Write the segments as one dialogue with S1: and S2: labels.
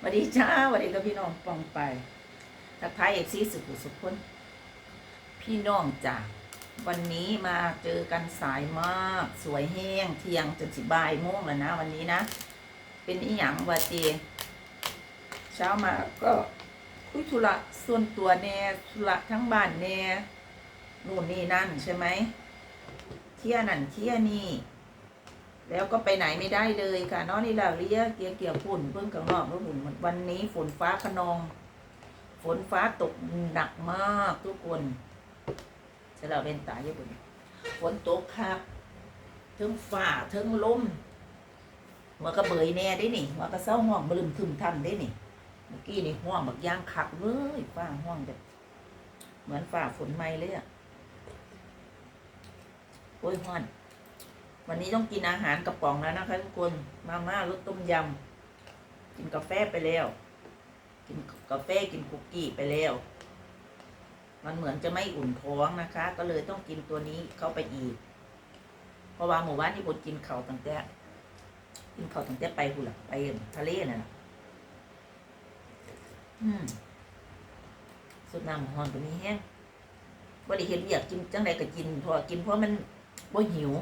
S1: สวัสดีจ้าสวัสดีกับพี่น้องปองไปทักทายเอฟซีสุขุสุขคน พี่น้องจ้าวันนี้มาเจอกันสายมาก สวยแห้งเที่ยงจนสิบายโมงแล้วนะ วันนี้นะ เป็นอีหยังวาเจเช้ามาก็คุยธุระส่วนตัวแน่ธุระทั้งบ้านแน่นู่นนี่นั่นใช่ไหมเที่ยนั่นเที่ยนี่ แล้วก็ไปไหนไม่ได้เลยค่ะนอกนี่แหละเรียกเกี่ยวเกี่ยวฝุ่นเพิ่งข้างนอกแล้วฝุ่นวันนี้ฝนฟ้าขนอง ฝนฟ้าตกหนักมากทุกคนจะเราเป็นตายญี่ปุ่นฝนตกครับเทิงฝ่าเทิงลมมันก็เบยแน่ได้นี่มันก็เศร้าห้องบลืมทึมทำได้นี่เมื่อกี้นี่ห้องบักย่างขักเลยฟ้าห้องแบบเหมือนฝ่าฝนไม้เลยอะโอ้ยห้อน วันนี้ต้องกินอาหารกระป๋องแล้วนะคะทุกคน มาม่ารสต้มยำ กินกาแฟไปแล้ว กินกาแฟกินคุกกี้ไปแล้ว มันเหมือนจะไม่อุ่นท้องนะคะ ก็เลยต้องกินตัวนี้เข้าไปอีก เพราะว่าหมู่บ้านที่ผมกินเขาวตั้งแต่ กินเขาวตั้งแต่ไปหุ่นละไปทะเลน่ะอืมสุดน้ำหอนตัวนี้แห้งบริเห็นอยากกินจังใดก็กินพราะว่ากินเพราะมันบ่หิว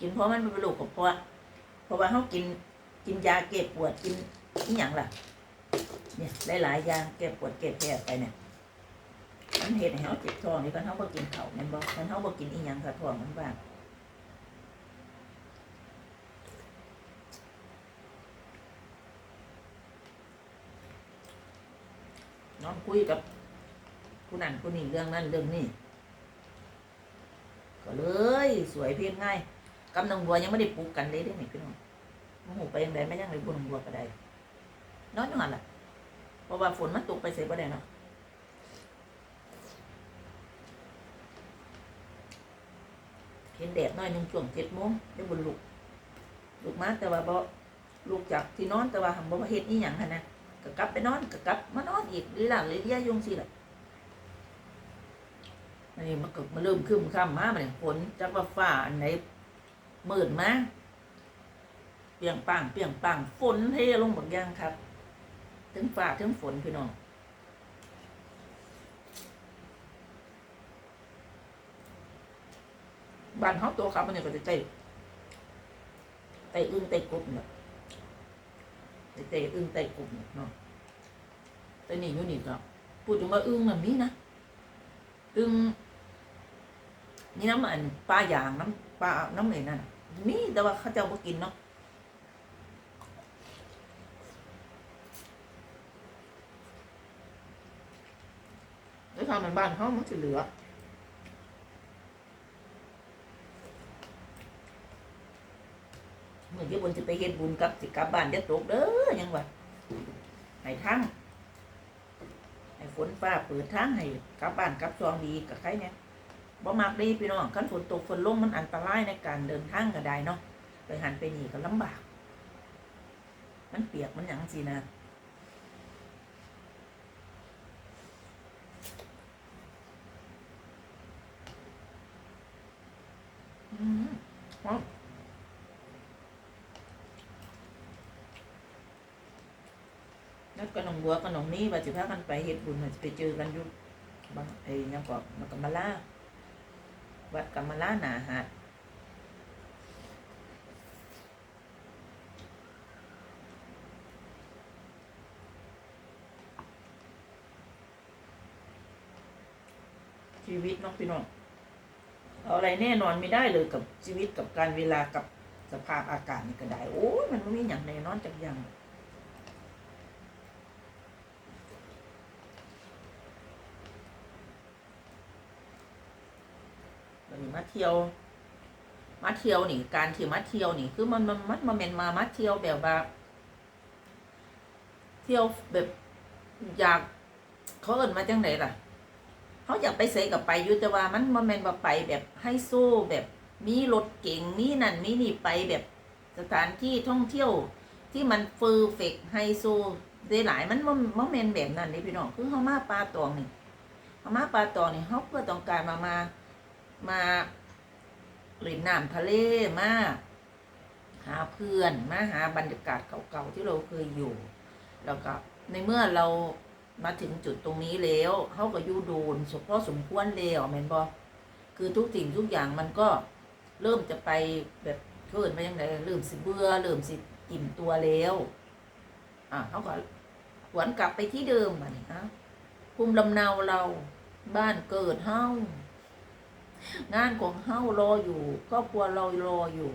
S1: กินเพราะมันเป็นโรคกระเพาะเพราะว่าเขากินกินยาแก้ปวดกินอีหยังล่ะ เนี่ยหลายๆยางแก้ปวดแก้แพ้ไปเนี่ยมันเห็นให้เขาเจ็บท้องนี่กันเขาบ่กินเขาวแมันบอกมันเขาบ่กินอีหยังค่ะท้องมันบ้างน้อนคุยกับผู้นั้นผู้นี้เรื่องนั้นเรื่องนี้ก็เลยสวยเพียงง่าย กำนังบัวยังไม่ได้ปลูกกันเลยได้ไหมพี่น้องโมโหไปยังไงไม่ยังเลยบุญบัวก็ได้นอนอยู่หันล่ะเพราะว่าฝนมันตกไปเสียบ่ได้เนาะเห็นแดดน้อยหนึ่งช่วงเจ็ดโมงได้บุญลุกลุกมาแต่ว่าบ่ลุกจากที่นอนแต่ว่าหังบ่มาเฮ็ดนี่หยังหันนะก็กลับไปนอนก็กลับมานอนอีกลีหลังเลยเดียยุงสิล่ะอันนี้มันก็มาเริ่มขึ้นค่ำมาบัดนี้ฝนจากว่าฟ้าอันไหน มืดมาเปียงปังเปียงปังฝนเทลงบางอย่างครับถึงฟ้าถึงฝนพี่น้องบ้านเขาตัวครับมันเนี่ยก็จะเตะเตะอึ้งเตะกบเนี่ยเตะอึ้งเตะกบเนี่ยเนาะแต่นี่อยู่นี่ก็พูดถึงว่าอึ้งมันมีนะอึ้งนี่น้ำมันปลาอย่างน้ำปลาน้ำเอ็นนั่นนะ มีแต่ว่าเขาเจ้าบ่กินเนาะแล้วทำมันบ้านเขามันจะเหลือเมื่อกี้บนจะไปเฮ็ดบุญกับสิกลับบ้านจะตกเด้อยังวะให้ทั้งให้ฝนฟ้าเปิดทางให้กลับบ้านกลับซองดีกับใครเนี่ย บ่มักดีพี่น้องคันฝนตกฝนลงมันอันตรายในการเดินทางก็ได้เนาะไปหันไปนี่ก็ลำบาก มันเปียกมันหยังสินะอืมหอมแล้วก็น้องบัวกัน้องนี่ว่าสิพากันไปเฮ็ดบุญว่าสิไปเจอกันอยู่บางไอ้ยังก็มันก็มาล่า วัดกรรมลานาหาดชีวิตน้องพี่น้องเอาอะไรแน่นอนไม่ได้เลยกับชีวิตกับการเวลากับสภาพอากาศนี่ก็ได้ โอ้ยมันไม่มีอย่างแน่นอนจากอย่างวันนี้มา เที่ยว มาเที่ยวนี่ การที่มาเที่ยวนี่ คือมันมันมันมันเป็นมามาเที่ยวแบบว่า เที่ยวแบบอยากเขาเอินมาจังไหนล่ะเขาอยากไปเสกับไปยูแต่ว่ามันมันเป็นว่าไปแบบให้สู้แบบมีรถเก่งมีนั่นมีนี่ไปแบบสถานที่ท่องเที่ยว ที่มันเฟอร์เฟกไฮโซได้หลายมันมันมันเป็นแบบนั้นนี่พี่น้องคือเขามาปลาตองนี่เขามาปลาตองนี่เขาเพื่อต้องการมามา มาเล่นน้ำทะเลมาหาเพื่อนมาหาบรรยากาศเก่าๆที่เราเคยอยู่ แล้วก็ในเมื่อเรามาถึงจุดตรงนี้แล้วเขาก็ยู่โดนเฉพาะสมควรแล้วแมนบอคือทุกสิ่งทุกอย่างมันก็เริ่มจะไปแบบเกินไปยังไงเริ่มสิเบื่อเริ่มสิอิ่มตัวแล้วอะเขาก็หวนกลับไปที่เดิมอะนี่นะภูมิลำเนาเราบ้านเกิดเฮ้า งานของเฮารออยู่ครอบครัวเรารออยู่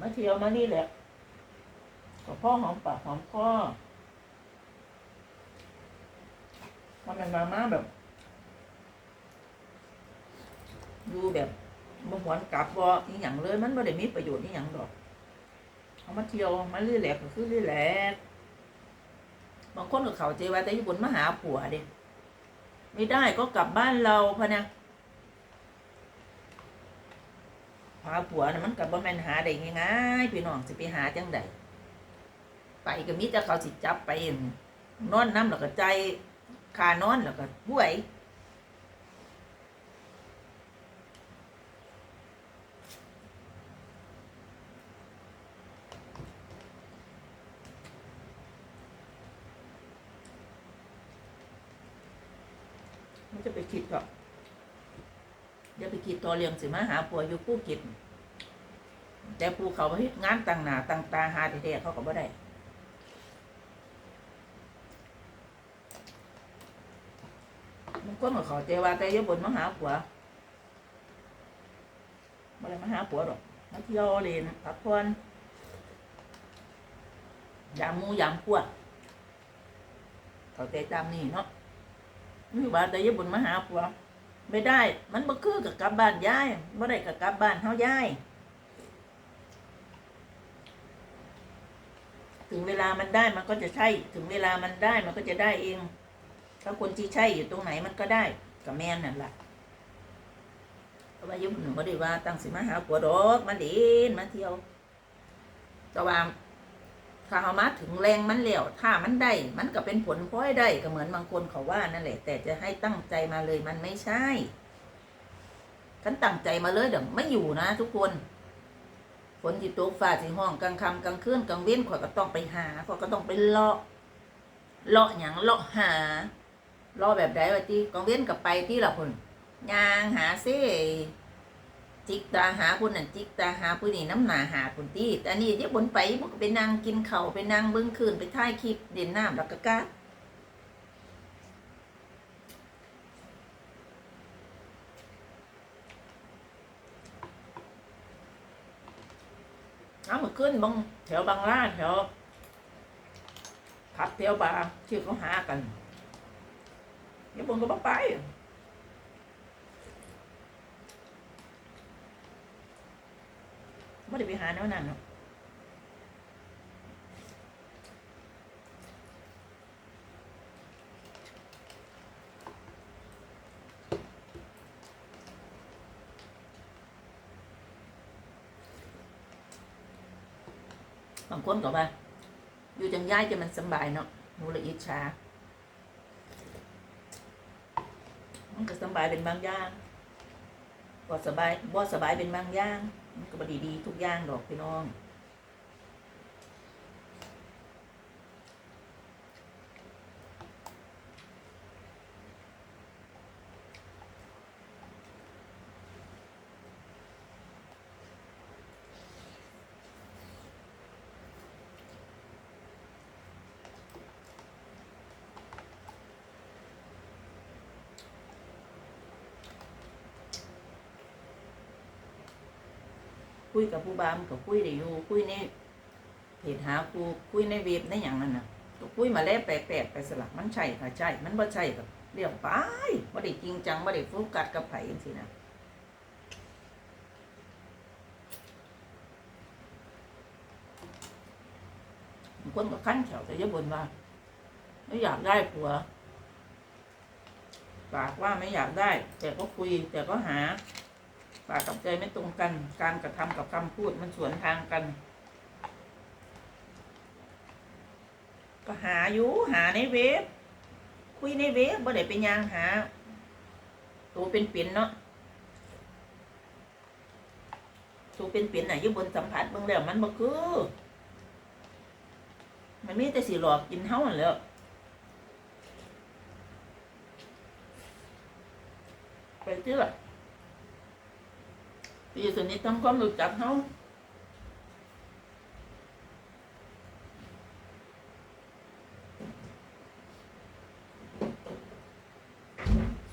S1: มาเที่ยวมานี่แหละกับพ่อหอมปากหอมคอมันเป็นมาม่าแบบดูแบบบ่หวนกลับบ่อีหยังเลย มันบ่ได้มีประโยชน์อีหยังดอก เอามาเที่ยวมาเรื่อยแหลกก็คือเรื่อยแหลกบางคนก็เขาใจว่าแต่ญี่ปุ่นมาหาผัวเด้ไม่ได้ก็กลับบ้านเราพะนะหาผัวนะมันกับบ่แม่นหาได้ง่ายๆพี่น้องสิไปหาจังใดไปก็มีแต่เขาสิจับไปนอนน้ำแล้วก็ใจคานอนแล้วก็ป่วย มันจะไปคิดหรอก อย่าไปคิดตัวเรียงสิมาหาผัวอยู่ผู้กิจแต่ผู้เขาเฮ็ดงานต่างหนาต่างตาหาแท้ๆเขาก็บ่ได้มันก็มาขาใจว่าแต่ยบนมาหาผัวบ่ได้มาหาผัวหรอกมาเที่ยวเล่นพักผ่อนยามมูยามพวกเขาใจตามนี่เนาะนี่ว่าแต่ยบุญมาหาผัว ไม่ได้ มันบ่คือกับกลับบ้านยายบ่ได้กับกลับบ้านเฮายายถึงเวลามันได้มันก็จะใช่ ถึงเวลามันได้มันก็จะได้เอง ถ้าคนที่ใช่อยู่ตรงไหนมันก็ได้กับแม่นนั่นแหละเพราะว่าอยุบหนึ่งบ่ได้ว่าตั้งสิมาหาผัวดอกมาเด่นมาเที่ยวแต่ว่า ถ้าเอามาถึงแรงมันแล้วถ้ามันได้ มันก็เป็นผลพลอยได้ก็เหมือนบางคนเขาว่านั่นแหละ แต่จะให้ตั้งใจมาเลยมันไม่ใช่ฉันตั้งใจมาเลยเดี๋ยวไม่อยู่นะ ทุกคนฝนที่ตกฟ้าสีห้องกลางค่ำกลางคืนกลางเว้นข่อยก็ต้องไปหาข่อยก็ต้องไปเลาะเลาะอย่างเลาะหาเลาะแบบใดวะที่กลางเว้นกับไปที่ละคนยางหาเซ่ จิกตาหาคุณนั่นจิกตาหาผู้นี่น้ำหนาหาคุณตีแต่อันนี้เดี๋ยวบนไปมันก็ไปนั่งกินเข้าไปนั่งเบิ้งคืนไปถ่ายคลิปเด่นน้ำแล้วก็กาเอามาขึ้นบางแถวบางลาดแถวผับแถวบาร์ชื่เขาหากันเดี๋ยวบนก็บ่ไป ไม่ได้ไปหาแนวนั้นเนาะบางคนก็ว่า อยู่จังย้ายจะมันสบายเนาะหนูละอิจฉามันก็สบายเป็นบางอย่างบ่สบายบ่สบายเป็นบางอย่าง มันก็บดีดีทุกอย่างดอกพี่น้อง คุยกับผู้บามกับคุยได้อยู่คุยในเพจหาครูคุยในเว็บในอย่างนั้นน่ะก็คุยมาแล้วแปลกๆไปสลักมันใช่ค่ะใช่ มันบ่ใช่กับเรียกไปบ่ได้จริงจังบ่ได้โฟกัสกับไผจังซี่นะคนก็ขั้นแถวแต่ยบ่นว่าไม่อยากได้ผัว ปากว่าไม่อยากได้ แต่ก็คุยแต่ก็หา ปากกับใจไม่ตรงกัน การกระทำกับคำพูดมันสวนทางกัน ก็หาอยู่หาในเว็บคุยในเว็บบ่ได้ไปยางหา ตัวเป็นเปลี่ยนเนาะตัวเป็นเปลี่ยนๆน่ะอยู่บนสัมผัสเบิ่งแล้วมันบ่คือ มันมีแต่สิหลอกกินเฮาหั่นแหล้วไปเชื่อ ตีสนิททำความรู้จักเฮา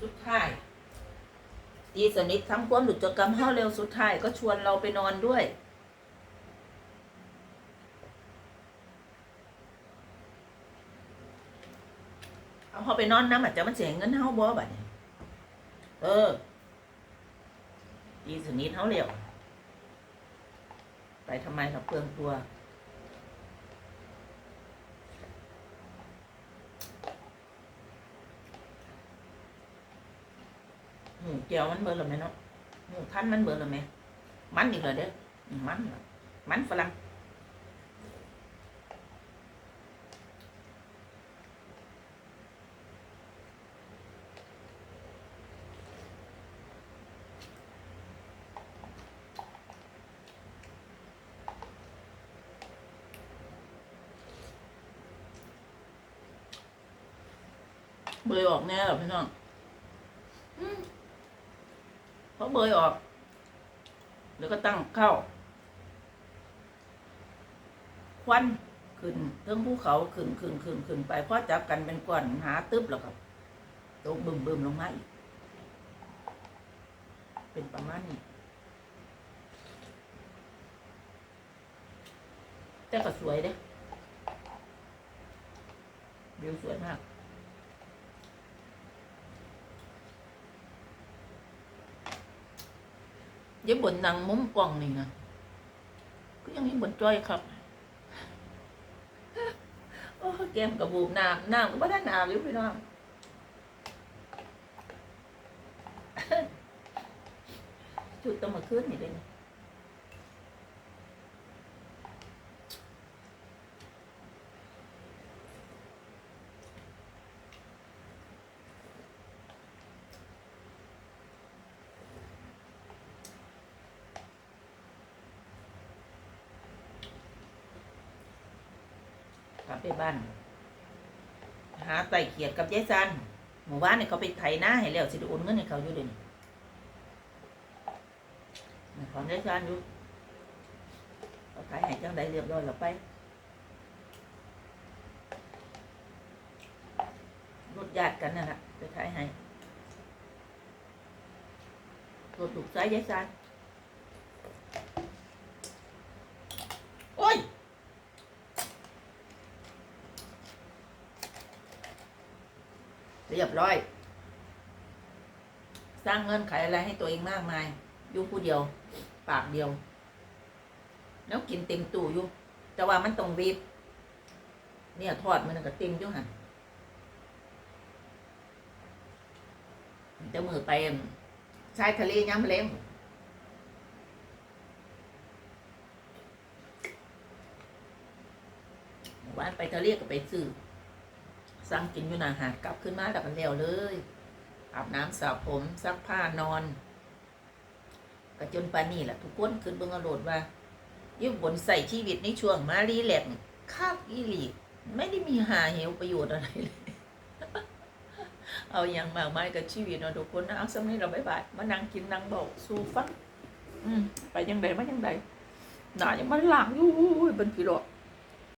S1: สุดท้ายตีสนิททำความรู้จักกับเฮาเร็วสุดท้ายก็ชวนเราไปนอนด้วยเอาเขาไปนอนน้ำอาจจะมันเสียเงินเฮาบ่บัดนี้เออ ดีสนิทเฮาเร็วไปทำไมเราเปลืองตัวหมูเจียวมันเบอร์ลอไหมเนาะหมูท่านมันเบอร์ลอไหมมันอีกเลยเด้อมันมันฝรั่ง บยออกแน่หรอพี่น้องเพราะเบยออก แล้วก็ตั้งเข้า ควันขึ้นเรื่องภูเขาขึ้นขึ้นขึ้นขึ้นไปพอจับกันเป็นก้อนหาตึ๊บแล้วก็ตกบึมบึมลงมาอีก เป็นประมาณนี้ แต่ก็สวยเด้วิวสวยมาก เย็บบนนังมุมกล่องนี่นะก็ยังมีบนจ้อยครับโอ้แกมกระบูบน้ำน้ำก็ไม่ได้น้ำอยู่พี่น้องจุดต้องมาขึ้นนี่เลยนะ กลับไปบ้าน หาไต่เขียดกับยายซันหมู่บ้านเนี่ยเขาไปไถนาให้แล้วสิได้โอนเงินให้เขาอยู่เดี๋ยวนี้ขอยายซันอยู่เขาขายให้จังใดเรียบร้อยแล้วไปรถญาติกันนั่นแหละไปขายให้รถลูกสายยายซันโอ้ย เรียบร้อย สร้างเงินขายอะไรให้ตัวเองมากมายอยู่ผู้เดียว ปากเดียว แล้วกินเต็มตู้อยู่ แต่ว่ามันต้องรีบ เนี่ยทอดมันก็เต็มอยู่หันจะมือไปชายทะเลย้ำเล้งวานไปทะเลก็ไปซื้อ สั่งกินอยู่นาหาดกลับขึ้นมาแล้วก็แล้วเลยอาบน้ำสระผมซักผ้านอนก็จนปานนี้แหละทุกคนขึ้นเบิ่งเอาโลดว่ายู่บนใส่ชีวิตในช่วงมารีแลกซ์นี่คักอีหลีไม่ได้มีหาเหวประโยชน์อะไรเลย เอาอย่างมากมายกับชีวิตเนาะทุกคนนะเอาสำนี้เราบายบายมานั่งกินนั่งเบาสู่ฟังอืมไปยังไงมายังไงหนายังมันหลังอยู่เป็นผีหลอก